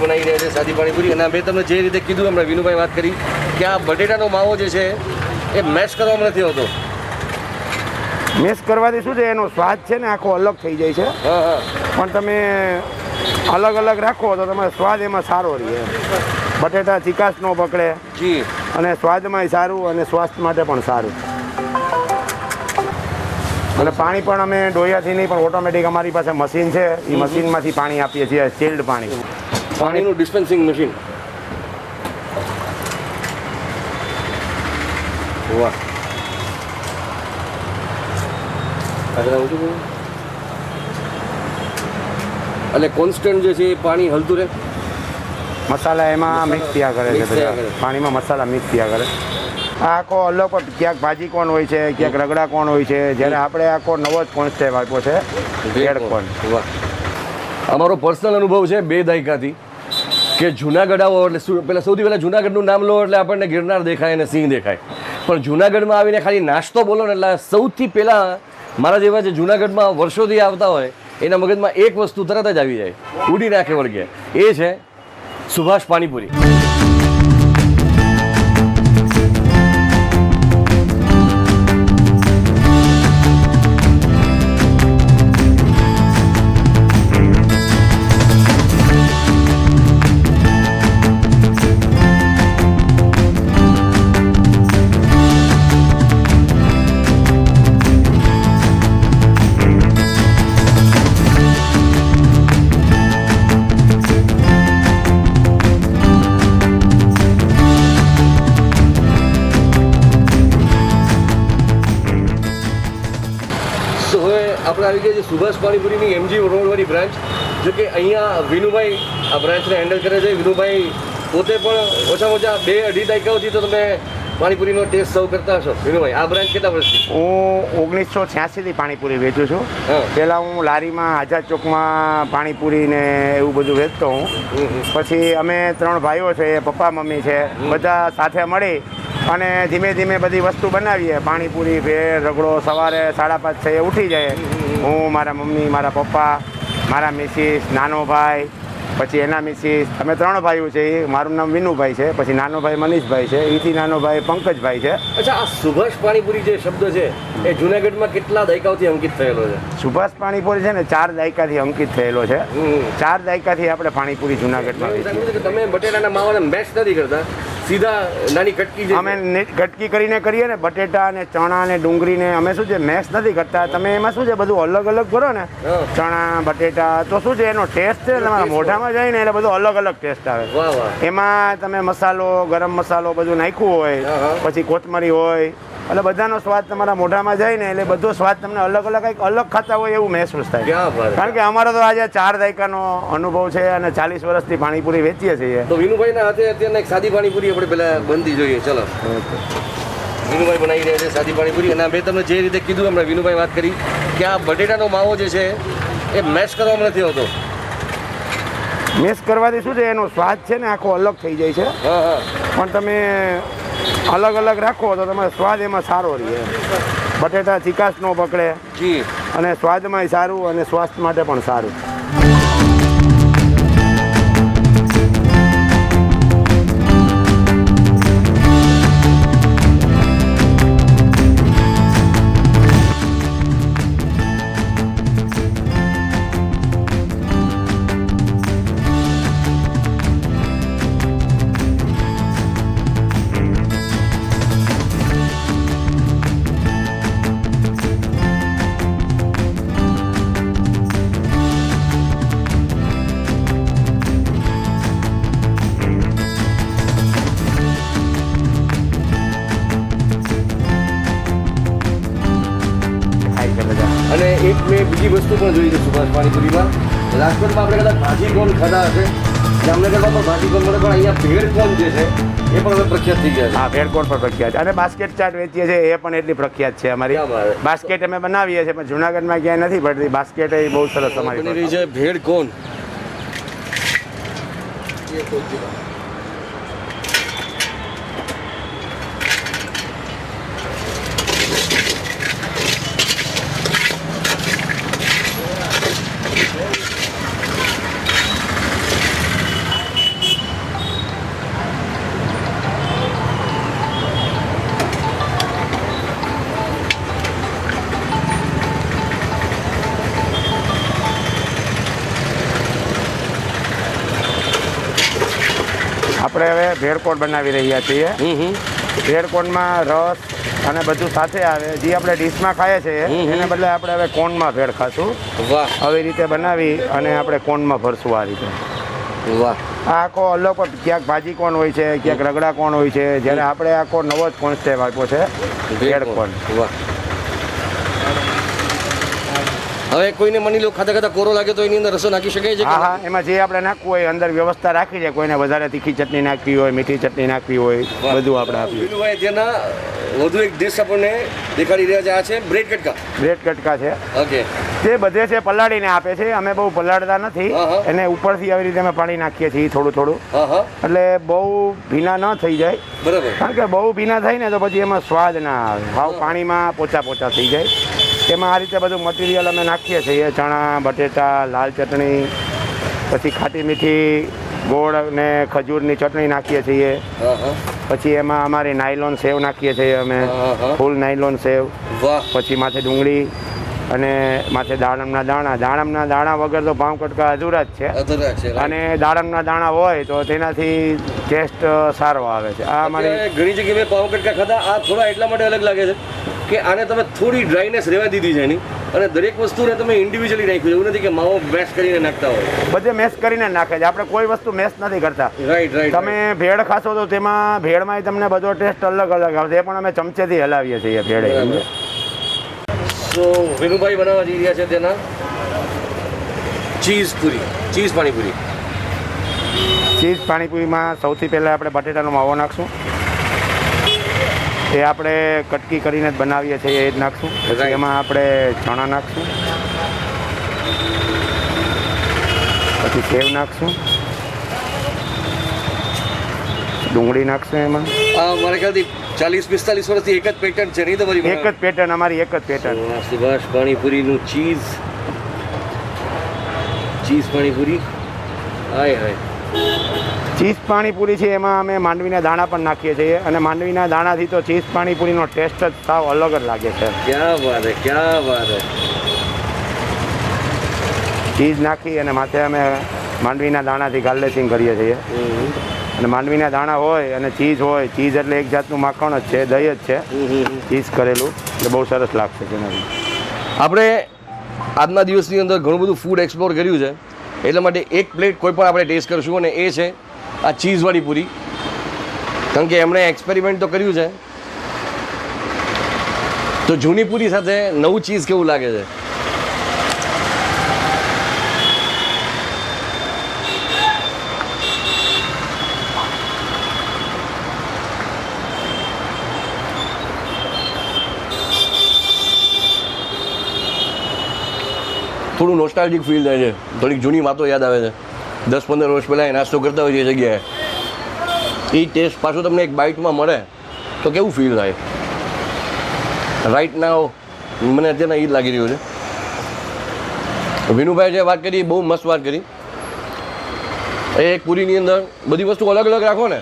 વિનુભાઈ બનાવી રહ્યા છે સાદી પાણીપુરી. અને મેં તમને જે રીતે કીધું હમણાં વિનુભાઈ વાત કરી કે આ બટેટાનો માવો જે છે એ મેશ કરવામાં નથી હોતો મેશ કરવાથી શું છે એનો સ્વાદ છે ને આખો અલગ થઈ જાય છે. પણ તમે અલગ અલગ રાખો તો તમારો સ્વાદ એમાં સારો રહે બટેટા ચિકાસ ન પકડે. જી. અને સ્વાદમાંય સારું અને સ્વાસ્થ્ય માટે પણ સારું. અને પાણી પણ અમે ડોયાથી નહીં પણ ઓટોમેટિક અમારી પાસે મશીન છે. એ મશીનમાંથી પાણી આપીએ છીએ ચિલ્ડ પાણી. પાણીનું ડિસ્પેન્સિંગ મશીન વાહ. એટલે કોન્સ્ટન્ટ જે છે એ પાણી હલતું રહે? મસાલા એમાં મિક્સ થયા કરે છે. પાણીમાં મસાલા મિક્સ થયા કરે. આ આખો અલગ ક્યાંક ભાજી કોણ હોય છે ક્યાંક રગડા કોણ હોય છે જ્યારે આપણે આખો નવો જ કોન્સ્ટેપ આપ્યો છે ભેળ કોણ. અમારો પર્સનલ અનુભવ છે બે દાયકાથી કે જુનાગઢ આવો એટલે પેલા સૌથી પહેલાં જુનાગઢનું નામ લો એટલે આપણને ગિરનાર દેખાય અને સિંહ દેખાય. પણ જુનાગઢમાં આવીને ખાલી નાસ્તો બોલો ને એટલે સૌથી પહેલાં મારા જેવા જે જુનાગઢમાં વર્ષોથી આવતા હોય, એના મગજમાં એક વસ્તુ તરત જ આવી જાય. ઉડી નાખે વળગે એ છે સુભાષ પાણીપુરી. આપણે આવી ગયા છે સુભાષ પાણીપુરીની એમજી રોડવાળી બ્રાન્ચ જો કે અહીંયા વિનુભાઈ આ બ્રાન્ચને હેન્ડલ કરે છે. વિનુભાઈ પોતે પણ ઓછામાં ઓછા બે અઢી દાયકાઓથી તો તમે પાણીપુરીનો ટેસ્ટ સર્વ કરતા હશો. વિનુભાઈ આ બ્રાન્ચ કેટલા વર્ષથી? હું ઓગણીસો છ્યાસીથી પાણીપુરી વેચું છું. પહેલાં હું લારીમાં આઝાદ ચોકમાં પાણીપુરી ને એવું બધું વેચતો હું. પછી અમે ત્રણ ભાઈઓ છે પપ્પા મમ્મી છે. બધા સાથે મળી અને ધીમે ધીમે બધી વસ્તુ બનાવીએ. પાણીપુરી ભેળ રગડો સવારે સાડા પાંચ છ ઉઠી જાય. હું મારા મમ્મી મારા પપ્પા મારા મિસિસ નાનો ભાઈ પછી એના મિસિસ અમે ત્રણ ભાઈઓ છે. એ મારું નામ વિનુભાઈ છે. પછી નાનો ભાઈ મનીષભાઈ છે. એથી નાનો ભાઈ પંકજભાઈ છે. અચ્છા આ સુભાષ પાણીપુરી જે શબ્દ છે એ જુનાગઢમાં કેટલા દાયકાઓથી અંકિત થયેલો છે? સુભાષ પાણીપુરી છે ને ચાર દાયકાથી અંકિત થયેલો છે. ચાર દાયકાથી આપણે પાણીપુરી જુનાગઢમાં તમે બટેટાના માવાને મેચ નથી કરતા? સીધા નાની કટકી અમે ને- ગટકી કરીને કરીએ ને બટેટા ને ચણા ને ડુંગળી ને અમે શું છે મેશ નથી કરતા. તમે એમાં શું છે બધું અલગ અલગ કરો ને ચણા બટેટા તો શું છે એનો ટેસ્ટ છે તમારા મોઢામાં જાય ને એટલે બધું અલગ અલગ ટેસ્ટ આવે. એમાં તમે મસાલો ગરમ મસાલો બધું નાખ્યું હોય. પછી કોથમરી હોય એટલે બધાનો સ્વાદ તમારા મોઢામાં જાય ને એટલે બધો સ્વાદ તમને અલગ અલગ કંઈક અલગ ખાતા હોય એવું મહેસૂસ થાય. કારણ કે અમારો તો આજે ચાર દાયકાનો અનુભવ છે અને ચાલીસ વર્ષથી પાણીપુરી વેચીએ છીએ. તો વિનુભાઈના હાથે અત્યારે એક સાદી પાણીપુરી આપણે પેલા બનતી જોઈએ. ચલો. વિનુભાઈ બનાવી રહ્યા છે સાદી પાણીપુરી અને મેં તમને જે રીતે કીધું હમણાં વિનુભાઈ વાત કરી કે આ બટેટાનો માવો જે છે એ મેશ કરવામાં નથી હોતો મેશ કરવાથી શું છે એનો સ્વાદ છે ને આખો અલગ થઈ જાય છે. પણ તમે અલગ અલગ રાખો તો તમારો સ્વાદ એમાં સારો રહે. બટેટા ચિકાસ ન પકડે જી. અને સ્વાદમાંય સારું અને સ્વાસ્થ્ય માટે પણ સારું. મેં બીજી વસ્તુ પણ જોઈ છે સુભાષ પાણીપુરીમાં. રાજકોટમાં આપણે કદાચ ભાજી કોણ ખાધા હશે. જામનગરમાં પણ ભાજી કોણ મળે પણ અહીંયા ભેળ કોણ જે છે એ પણ હવે પ્રખ્યાત થઈ ગયા હા ભેળકોટ પણ પ્રખ્યાત છે. અને બાસ્કેટ ચાટ વેચીએ છીએ એ પણ એટલી પ્રખ્યાત છે અમારી. બાસ્કેટ અમે બનાવીએ છીએ પણ જુનાગઢમાં ક્યાંય નથી પડતી બાસ્કેટ એ બહુ સરસ છે અમારી. છે ભેળ કોણ આપણે હવે ભેળકોટ બનાવી રહ્યા છીએ. ભેળકોટમાં રસ અને બધું સાથે આવે. જે આપણે ડીશમાં ખાઈએ છીએ. એને બદલે આપણે હવે કોનમાં ભેળ ખાશું. વાહ. આવી રીતે બનાવી અને આપણે કોનમાં ભરશું આ રીતે. વાહ. આખો અલગ ક્યાંક ભાજી કોણ હોય છે ક્યાંક રગડા કોણ હોય છે જ્યારે આપણે આખો નવો જ કોન્સેપ્ટ આપ્યો છે ભેળ કોણ વાહ. હવે કોઈને માની લો ખાતા ખાતા કોરો લાગે તો એની અંદર રસો નાખી શકાય છે હા હા એમાં જે આપણે નાખવું હોય અંદર વ્યવસ્થા રાખી છે. કોઈને વધારે તીખી ચટણી નાખવી હોય મીઠી ચટણી નાખવી હોય બધું આપણે આપ્યું જેના વધુ એક ડિશ આપણને દેખાડી રહ્યા છે આ છે બ્રેડ કટકા. બ્રેડ કટકા છે. ઓકે. તે બધે છે પલાળીને આપે છે. અમે બહુ પલાળતા નથી. એને ઉપરથી આવી રીતે અમે પાણી નાખીએ છીએ થોડું થોડું. એટલે બહુ ભીના ન થઈ જાય. બરાબર. કારણ કે બહુ ભીના થાય ને તો પછી એમાં સ્વાદ ના આવે. ભાવ પાણીમાં પોચા પોચા થઈ જાય. એમાં આ રીતે બધું મટીરિયલ અમે નાખીએ છીએ. ચણા બટેટા લાલ ચટણી પછી ખાટી મીઠી ગોળ અને ખજૂરની ચટણી નાખીએ છીએ. પછી એમાં અમારી નાયલોન સેવ નાખીએ છીએ અમે. ફૂલ નાયલોન સેવ. પછી માથે ડુંગળી અને માથે દાડમના દાણા. દાડમના દાણા વગર તો ભાવ કટકા અધૂરા જ છે. અને દાડમના દાણા હોય તો તેનાથી ટેસ્ટ સારો આવે છે. આ અમારી ઘણી જગ્યાએ મેં કટકા ખાધા. આ થોડા એટલા માટે અલગ લાગે છે. કે આને તમે થોડી ડ્રાયનેસ રહેવા દીધી છે એની. અને દરેક વસ્તુને તમે ઇન્ડિવિજ્યુઅલી નાખ્યું એવું નથી કે માવો મેશ કરીને નાખતા હોય. બધે મેસ કરીને નાખે છે. આપણે કોઈ વસ્તુ મેસ નથી કરતા. રાઈટ રાઈટ તમે ભેળ ખાશો તો તેમાં ભેળમાં તમને બધો ટેસ્ટ અલગ અલગ આવશે. એ પણ અમે ચમચેથી હલાવીએ છીએ ભેળે. સો તો વિનુભાઈ બનાવવા જઈ રહ્યા છે તેના. Cheese puri. Cheese panipuri. Cheese પાણીપુરીમાં સૌથી પહેલાં આપણે બટેટાનો માવો નાખશું. એ આપણે કટકી કરીને જ બનાવીએ છીએ એ જ નાખશું. પછી એમાં આપણે ચણા નાખશું. પછી સેવ નાખશું. ડુંગળી નાખશું એમાં. મારે ખ્યાલથી ચાલીસ પિસ્તાલીસ વર્ષથી એક જ પેટર્ન છે નહીં તમારી એક જ પેટર્ન અમારી એક જ pattern Subhash પાણીપુરીનું cheese cheese panipuri. Hi hi. Cheese panipuri છે એમાં અમે માંડવીના દાણા પણ નાખીએ છીએ. અને માંડવીના દાણાથી તો ચીઝ પાણીપુરીનો ટેસ્ટ જ સાવ અલગ જ લાગે છે. ક્યાં વાત ક્યાં વાત ચીઝ નાખી અને માથે અમે માંડવીના દાણાથી ગાર્લેસિંગ કરીએ છીએ. અને માંડવીના દાણા હોય અને ચીઝ હોય ચીઝ એટલે એક જાતનું માખણ જ છે દહીં જ છે. ચીઝ કરેલું એટલે બહુ સરસ લાગશે તેનાથી. આપણે આજના દિવસની અંદર ઘણું બધું ફૂડ એક્સપ્લોર કર્યું છે. એટલા માટે એક પ્લેટ કોઈ પણ આપણે ટેસ્ટ કરશું અને એ છે આ ચીઝવાળી પૂરી. કારણ કે એમણે એક્સપેરિમેન્ટ તો કર્યું છે. તો જૂની પૂરી સાથે નવું ચીઝ કેવું લાગે છે? થોડું નોસ્ટાલ્જિક ફીલ થાય છે. થોડીક જૂની વાતો યાદ આવે છે. દસ પંદર વર્ષ પહેલાં એ નાસ્તો કરતા હોય છે એ જગ્યાએ. એ ટેસ્ટ પાછો તમને એક બાઇટમાં મળે. તો કેવું ફીલ થાય? રાઈટ નાવ મને અત્યારના એ જ લાગી રહ્યું છે. વિનુભાઈ જે વાત કરી, બહુ મસ્ત વાત કરી. એ એક પૂરીની અંદર બધી વસ્તુ અલગ અલગ રાખો ને.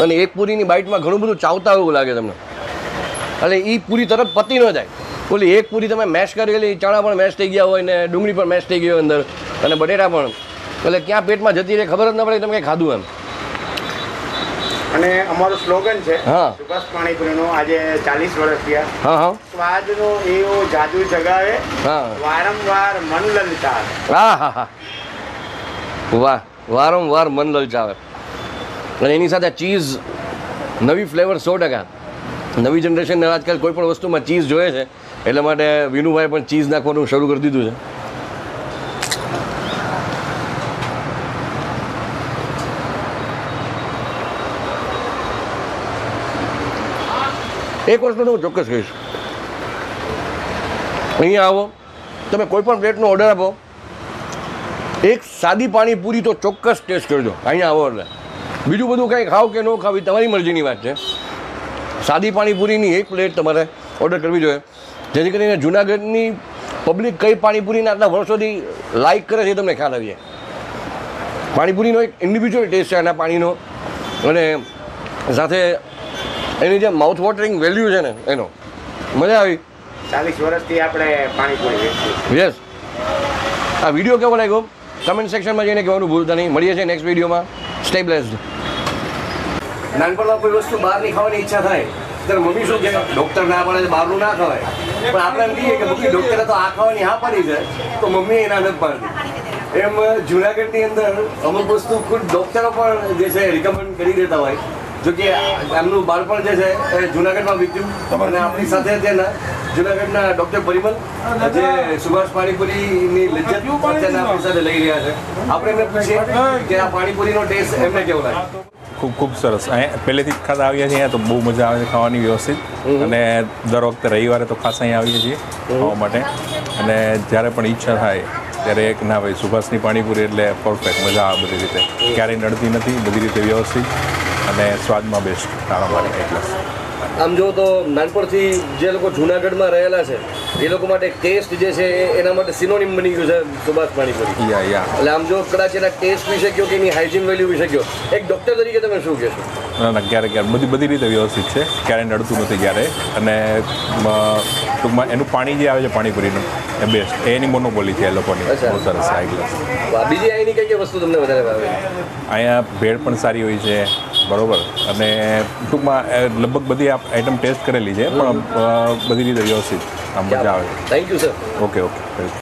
અને એક પૂરીની બાઇટમાં ઘણું બધું ચાવતા એવું લાગે તમને. એટલે એ પૂરી તરફ પતી ન જાય. ઓલી એક પૂરી તમે મેશ કરેલી ચણા પણ મેશ થઈ ગયા હોય ને ડુંગળી પણ મેશ થઈ ગઈ હોય અંદર અને બટેટા પણ. એટલે ક્યાં પેટમાં જતી રહે ખબર જ ન પડે તમે કંઈ ખાધું એમ. અને અમારું સ્લોગન છે હા. સુભાષ પાણીપુરીનો આજે ચાલીસ વર્ષ થયા. હા હા. સ્વાદનો એવો જાદુ જગાવે હા. વારંવાર મન લલચાવે. હા હા હા. વાહ વારંવાર મન લલચાવે. અને એની સાથે ચીઝ નવી ફ્લેવર સો ટકા. નવી જનરેશનને આજકાલ કોઈ પણ વસ્તુમાં ચીઝ જોઈએ છે. એટલા માટે વિનુભાઈ પણ ચીઝ નાખવાનું શરૂ કરી દીધું છે. એક વસ્તુ હું ચોક્કસ કહીશ. અહીંયા આવો. તમે કોઈ પણ પ્લેટનો ઓર્ડર આપો. એક સાદી પાણીપુરી તો ચોક્કસ ટેસ્ટ કરજો. અહીંયા આવો એટલે. બીજું બધું કંઈ ખાવ કે ન ખાવ તમારી મરજીની વાત છે. સાદી પાણીપુરીની એક પ્લેટ તમારે ઓર્ડર કરવી જોઈએ. જેથી કરીને જુનાગઢની પબ્લિક કઈ પાણીપુરીના આટલા વર્ષોથી લાઈક કરે છે એ તમને ખ્યાલ આવી જાય પાણીપુરીનો એક ઇન્ડિવિજ્યુઅલ ટેસ્ટ છે આના પાણીનો. અને સાથે એની જે માઉથ વોટરિંગ વેલ્યુ છે ને એનો. મજા આવી? ચાલીસ વર્ષથી આપણે પાણીપુરી યસ આ વીડિયો કેવો લાગ્યો? કમેન્ટ સેક્શનમાં જઈને કહેવાનું ભૂલતા નહીં. મળીએ છીએ નેક્સ્ટ વિડીયોમાં સ્ટેબલાઇઝડ નાનપણમાં કોઈ વસ્તુ બહારની ખાવાની ઈચ્છા થાય ત્યારે મમ્મી શું કહે ડૉક્ટર ના પડે બહારનું ના ખવાય. પણ આપણે એમ કહીએ કે મમ્મી ડૉક્ટરે તો આ ખાવાની હા પાડી છે. તો મમ્મી એના નથી પાડી એમ જુનાગઢની અંદર અમુક વસ્તુ ખુદ ડૉક્ટરો પણ જે છે રિકમેન્ડ કરી દેતા હોય. જો કે એમનું બાળપણ જે છે, એ જુનાગઢમાં વીત્યું. અને આપણી સાથે તેના જુનાગઢના ડૉક્ટર પરિમલ, જે સુભાષ પાણીપુરીની લજ્જત અત્યારના આપણી સાથે લઈ રહ્યા છે. આપણે એમને પૂછીએ કે આ પાણીપુરીનો ટેસ્ટ એમને કેવો લાગે? ખૂબ ખૂબ સરસ. અહીંયા પહેલેથી જ ખાતા આવ્યા છીએ અહીંયા તો બહુ મજા આવે છે ખાવાની વ્યવસ્થિત. અને દર વખતે રવિવારે તો ખાસ અહીંયા આવીએ છીએ ખાવા માટે. અને જ્યારે પણ ઈચ્છા થાય ત્યારે એક ના ભાઈ સુભાષની પાણીપુરી એટલે પરફેક્ટ મજા આવે બધી રીતે. ક્યારેય નડતી નથી બધી રીતે વ્યવસ્થિત અને સ્વાદમાં બેસ્ટ તારા માટે એટલે. આમ જો તો નાનપણથી જે લોકો જુનાગઢમાં રહેલા છે એ લોકો માટે ટેસ્ટ જે છે એના માટે સિનોનિમ બની ગયું છે સુભાષ પાણીપુરી. એટલે આમ જો કદાચ એના ટેસ્ટ વિશે કહો કે એની હાઇજીન વેલ્યુ વિશે કહો એક ડૉક્ટર તરીકે તમે શું કહેશો? ના ના ક્યારેક ક્યારેક. બધી બધી રીતે વ્યવસ્થિત છે. ક્યારેય નડતું નથી ક્યારે. અને ટૂંકમાં એનું પાણી જે આવે છે પાણીપુરીનું એ બેસ્ટ એની મોનોપોલી છે એ લોકોની. બહુ સરસ હાઈ ક્લાસ બીજી અહીંની કઈ કઈ વસ્તુ તમને વધારે ભાવે? અહીંયા ભેળ પણ સારી હોય છે. બરોબર. અને ટૂંકમાં લગભગ બધી આપ આઈટમ ટેસ્ટ કરેલી છે પણ બધી રીતે વ્યવસ્થિત. આમ મજા આવે. Thank you sir okay okay